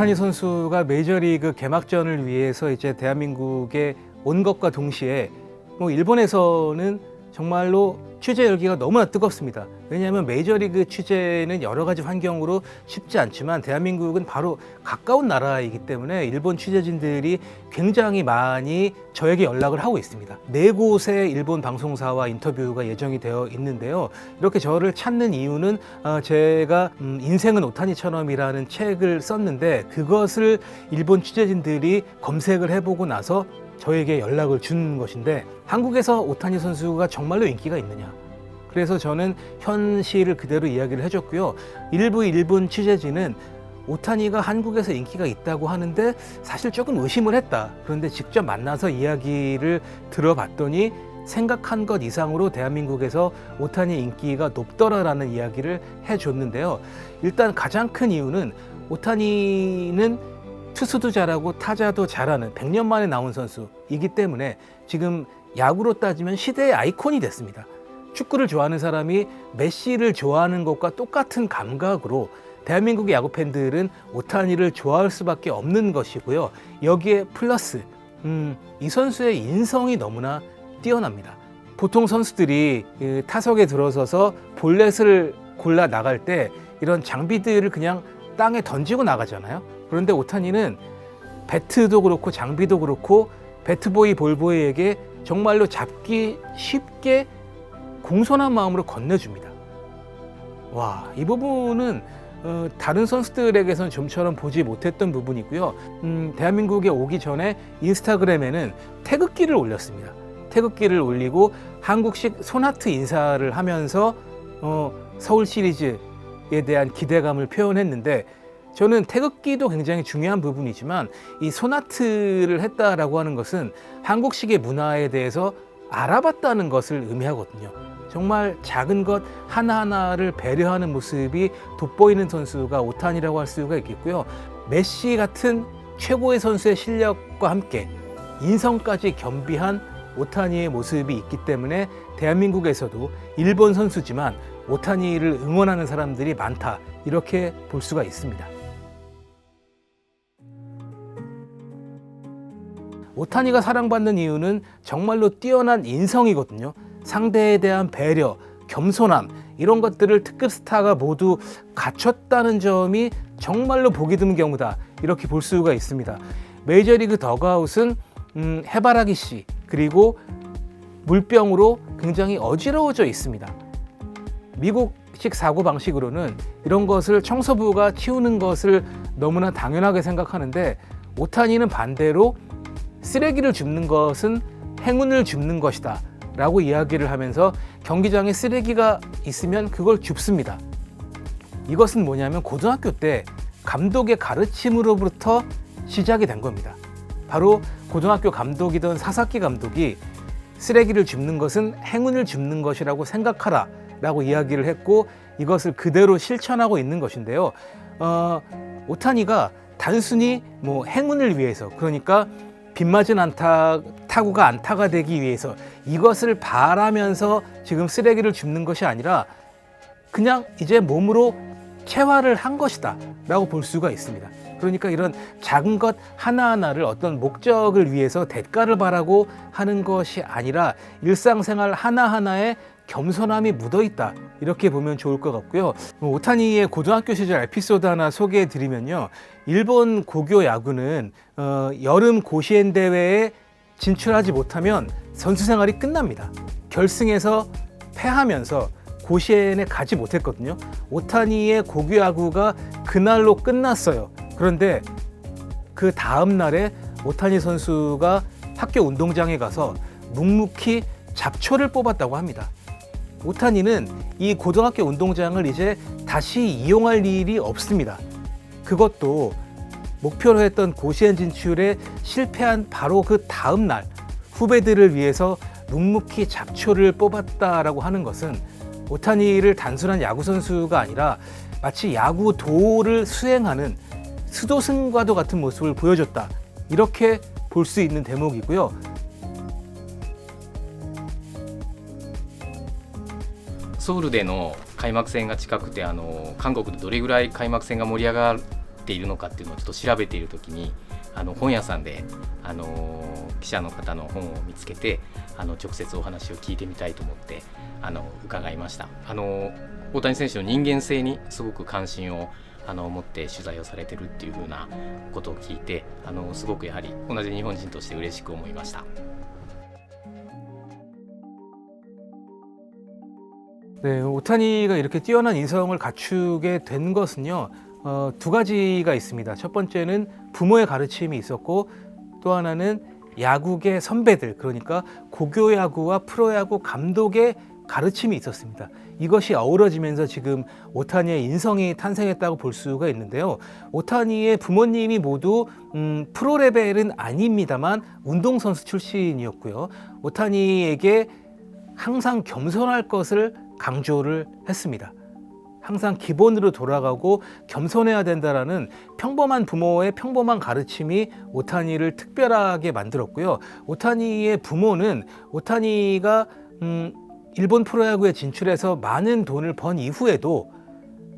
오타니 선수가 메이저리그 개막전을 위해서 이제 대한민국에 온 것과 동시에 뭐 일본에서는 정말로 취재 열기가 너무나 뜨겁습니다. 왜냐하면 메이저리그 취재는 여러 가지 환경으로 쉽지 않지만 대한민국은 바로 가까운 나라이기 때문에 일본 취재진들이 굉장히 많이 저에게 연락을 하고 있습니다. 네 곳의 일본 방송사와 인터뷰가 예정이 되어 있는데요. 이렇게 저를 찾는 이유는 어, 제가 음, 인생은 오타니처럼이라는 책을 썼는데 그것을 일본 취재진들이 검색을 해보고 나서 저에게 연락을 준 것인데 한국에서 오타니 선수가 정말로 인기가 있느냐? 그래서 저는 현실을 그대로 이야기를 해줬고요. 일부 일본 취재진은 오타니가 한국에서 인기가 있다고 하는데 사실 조금 의심을 했다. 그런데 직접 만나서 이야기를 들어봤더니 생각한 것 이상으로 대한민국에서 오타니 인기가 높더라라는 이야기를 해줬는데요. 일단 가장 큰 이유는 오타니는 투수도 잘하고 타자도 잘하는 100년 만에 나온 선수이기 때문에 지금 야구로 따지면 시대의 아이콘이 됐습니다. 축구를 좋아하는 사람이 메시를 좋아하는 것과 똑같은 감각으로 대한민국의 야구 팬들은 오타니를 좋아할 수밖에 없는 것이고요. 여기에 플러스 음, 이 선수의 인성이 너무나 뛰어납니다. 보통 선수들이 그 타석에 들어서서 볼넷을 골라 나갈 때 이런 장비들을 그냥 땅에 던지고 나가잖아요. 그런데 오타니는 배트도 그렇고 장비도 그렇고 배트보이 볼보이에게 정말로 잡기 쉽게 공손한 마음으로 건네줍니다. 와, 이 부분은 어, 다른 선수들에게서는 좀처럼 보지 못했던 부분이고요. 음, 대한민국에 오기 전에 인스타그램에는 태극기를 올렸습니다. 태극기를 올리고 한국식 소나트 인사를 하면서 어, 서울 시리즈에 대한 기대감을 표현했는데 저는 태극기도 굉장히 중요한 부분이지만 이 소나트를 했다라고 하는 것은 한국식의 문화에 대해서 알아봤다는 것을 의미하거든요. 정말 작은 것 하나하나를 배려하는 모습이 돋보이는 선수가 오탄이라고 할 수가 있겠고요. 메시 같은 최고의 선수의 실력과 함께 인성까지 겸비한 오타니의 모습이 있기 때문에 대한민국에서도 일본 선수지만 오타니를 응원하는 사람들이 많다 이렇게 볼 수가 있습니다. 오타니가 사랑받는 이유는 정말로 뛰어난 인성이거든요. 상대에 대한 배려, 겸손함 이런 것들을 특급 스타가 모두 갖췄다는 점이 정말로 보기 드문 경우다 이렇게 볼 수가 있습니다. 메이저리그 더가웃은 음, 해바라기 씨 그리고 물병으로 굉장히 어지러워져 있습니다. 미국식 사고 방식으로는 이런 것을 청소부가 치우는 것을 너무나 당연하게 생각하는데 오타니는 반대로 쓰레기를 줍는 것은 행운을 줍는 것이다 라고 이야기를 하면서 경기장에 쓰레기가 있으면 그걸 줍습니다. 이것은 뭐냐면 고등학교 때 감독의 가르침으로부터 시작이 된 겁니다. 바로 고등학교 감독이던 사사키 감독이 쓰레기를 줍는 것은 행운을 줍는 것이라고 생각하라 라고 이야기를 했고 이것을 그대로 실천하고 있는 것인데요. 어, 오타니가 단순히 뭐 행운을 위해서 그러니까 빗맞은 안타 타구가 안타가 되기 위해서 이것을 바라면서 지금 쓰레기를 줍는 것이 아니라 그냥 이제 몸으로 체화를 한 것이다 라고 볼 수가 있습니다. 그러니까 이런 작은 것 하나하나를 어떤 목적을 위해서 대가를 바라고 하는 것이 아니라 일상생활 하나하나에 겸손함이 묻어 있다 이렇게 보면 좋을 것 같고요. 뭐 오타니의 고등학교 시절 에피소드 하나 소개해 드리면요. 일본 고교 야구는 어, 여름 고시엔 대회에 진출하지 못하면 선수 생활이 끝납니다. 결승에서 패하면서 고시엔에 가지 못했거든요. 오타니의 고교 야구가 그날로 끝났어요. 그런데 그 다음 날에 오타니 선수가 학교 운동장에 가서 묵묵히 잡초를 뽑았다고 합니다. 오타니는 이 고등학교 운동장을 이제 다시 이용할 일이 없습니다. 그것도 목표로 했던 고시엔 진출에 실패한 바로 그 다음 날 후배들을 위해서 묵묵히 잡초를 뽑았다라고 하는 것은 오타니를 단순한 야구 선수가 아니라 마치 야구 도를 수행하는 수도승과도 같은 모습을 보여줬다. 이렇게 볼 수 있는 대목이고요. ソウルでの開幕戦が近くてあの韓国でどれぐらい開幕戦が盛り上がっているのかっていうのをちょっと調べている時にあの本屋さんであの記者の方の本を見つけてあの直接お話を聞いてみたいと思ってあの伺いましたあの大谷選手の人間性にすごく関心をあの持って取材をされてるっていう風なことを聞いてあのすごくやはり同じ日本人として嬉しく思いました。 네, 오타니가 이렇게 뛰어난 인성을 갖추게 된 것은요, 어, 두 가지가 있습니다. 첫 번째는 부모의 가르침이 있었고, 또 하나는 야구계 선배들, 그러니까 고교 야구와 프로 야구 감독의 가르침이 있었습니다. 이것이 어우러지면서 지금 오타니의 인성이 탄생했다고 볼 수가 있는데요. 오타니의 부모님이 모두 음, 프로 레벨은 아닙니다만 운동선수 출신이었고요. 오타니에게 항상 겸손할 것을 강조를 했습니다. 항상 기본으로 돌아가고 겸손해야 된다라는 평범한 부모의 평범한 가르침이 오타니를 특별하게 만들었고요. 오타니의 부모는 오타니가 음, 일본 프로야구에 진출해서 많은 돈을 번 이후에도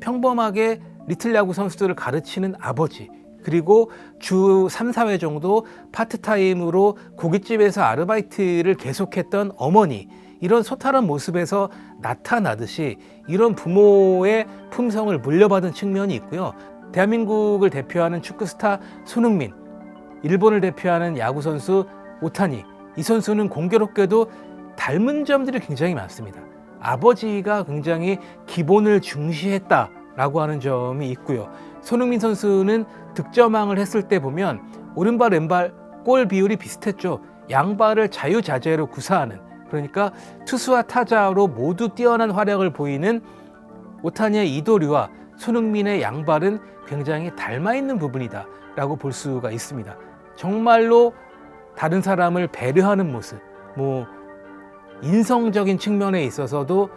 평범하게 리틀 야구 선수들을 가르치는 아버지 그리고 주 3, 4회 정도 파트타임으로 고깃집에서 아르바이트를 계속했던 어머니 이런 소탈한 모습에서 나타나듯이 이런 부모의 품성을 물려받은 측면이 있고요. 대한민국을 대표하는 축구 스타 손흥민, 일본을 대표하는 야구 선수 오타니 이 선수는 공교롭게도 닮은 점들이 굉장히 많습니다. 아버지가 굉장히 기본을 중시했다라고 하는 점이 있고요. 손흥민 선수는 득점왕을 했을 때 보면 오른발 왼발 골 비율이 비슷했죠. 양발을 자유자재로 구사하는 그러니까 투수와 타자로 모두 뛰어난 활약을 보이는 오타니의 이도류와 손흥민의 양발은 굉장히 닮아 있는 부분이다라고 볼 수가 있습니다. 정말로 다른 사람을 배려하는 모습, 뭐 인성적인 측면에 있어서도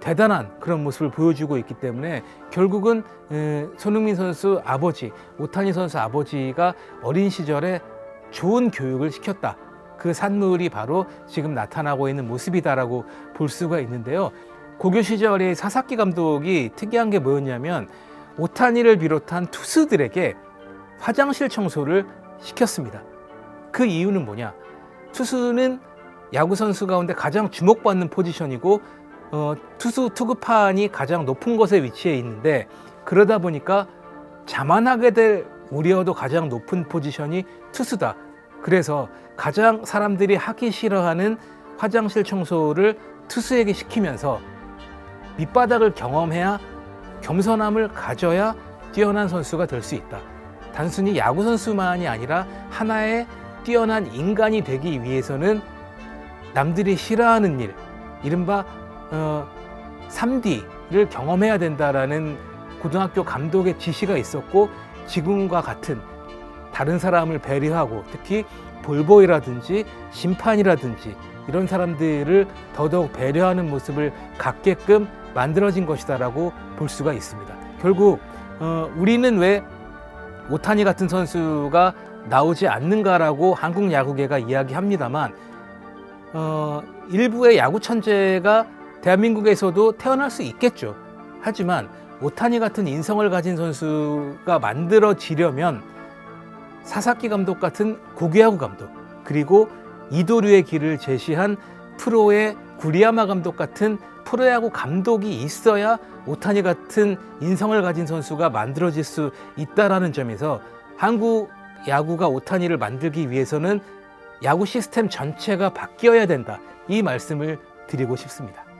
대단한 그런 모습을 보여주고 있기 때문에 결국은 에, 손흥민 선수 아버지, 오타니 선수 아버지가 어린 시절에 좋은 교육을 시켰다. 그 산물이 바로 지금 나타나고 있는 모습이다라고 볼 수가 있는데요. 고교 시절에 사사키 감독이 특이한 게 뭐였냐면 오타니를 비롯한 투수들에게 화장실 청소를 시켰습니다. 그 이유는 뭐냐? 투수는 야구 선수 가운데 가장 주목받는 포지션이고 어, 투수 투구판이 가장 높은 곳에 위치해 있는데 그러다 보니까 자만하게 될 우려도 가장 높은 포지션이 투수다. 그래서 가장 사람들이 하기 싫어하는 화장실 청소를 투수에게 시키면서 밑바닥을 경험해야 겸손함을 가져야 뛰어난 선수가 될 수 있다. 단순히 야구 선수만이 아니라 하나의 뛰어난 인간이 되기 위해서는 남들이 싫어하는 일, 이른바 어, 3D를 경험해야 된다라는 고등학교 감독의 지시가 있었고 지금과 같은 다른 사람을 배려하고 특히 볼보이라든지 심판이라든지 이런 사람들을 더더욱 배려하는 모습을 갖게끔 만들어진 것이다라고 볼 수가 있습니다. 결국 어, 우리는 왜 오타니 같은 선수가 나오지 않는가라고 한국 야구계가 이야기합니다만 어, 일부의 야구 천재가 대한민국에서도 태어날 수 있겠죠. 하지만 오타니 같은 인성을 가진 선수가 만들어지려면 사사키 감독 같은 고교야구 감독 그리고 이도류의 길을 제시한 프로의 구리야마 감독 같은 프로야구 감독이 있어야 오타니 같은 인성을 가진 선수가 만들어질 수 있다라는 점에서 한국 야구가 오타니를 만들기 위해서는 야구 시스템 전체가 바뀌어야 된다 이 말씀을 드리고 싶습니다.